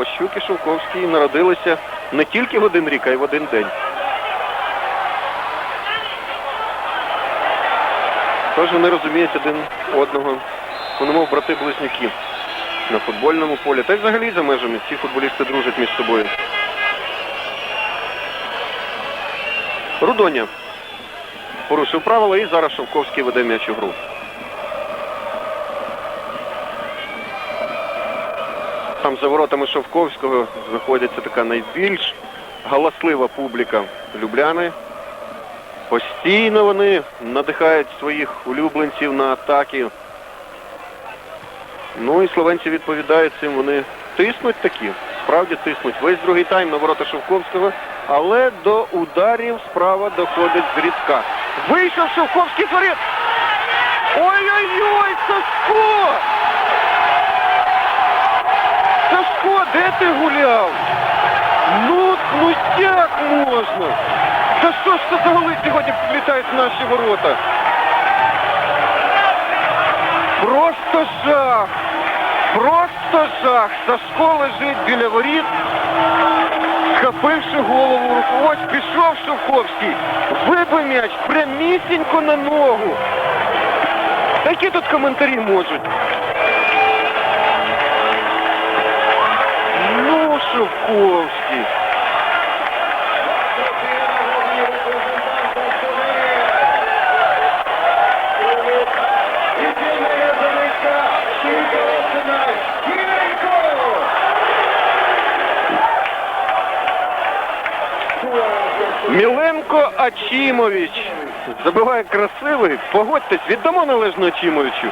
Ващук і Шовковський народилися не тільки в один рік, а й в один день. Тож вони розуміють один одного. Вони мов брати-близнюки на футбольному полі. Та й взагалі за межами ці футболісти дружать між собою. Рудоня порушив правила і зараз Шовковський веде м'яч у гру. Там за воротами Шовковського знаходиться така найбільш галаслива публіка Любляни. Постійно вони надихають своїх улюбленців на атаки. Ну і словенці відповідають цим, вони тиснуть такі, справді тиснуть. Весь другий тайм на ворота Шовковського, але до ударів справа доходить зрідка. Вийшов Шовковський з! Ой-ой-ой, Сашко! Сашко, де ти гуляв? Ну, ну як можна? Та що ж це за голи сьогодні влітають в наші ворота? Просто жах! Просто жах! Сашко лежить біля воріт, схопивши голову руку. Ось пішов Шовковський, вибив м'яч прямісінько на ногу. Які тут коментарі можуть? Шовковський. Міленко Ачімович. Забиває красивий. Погодьтесь, віддамо належно Ачімовичу.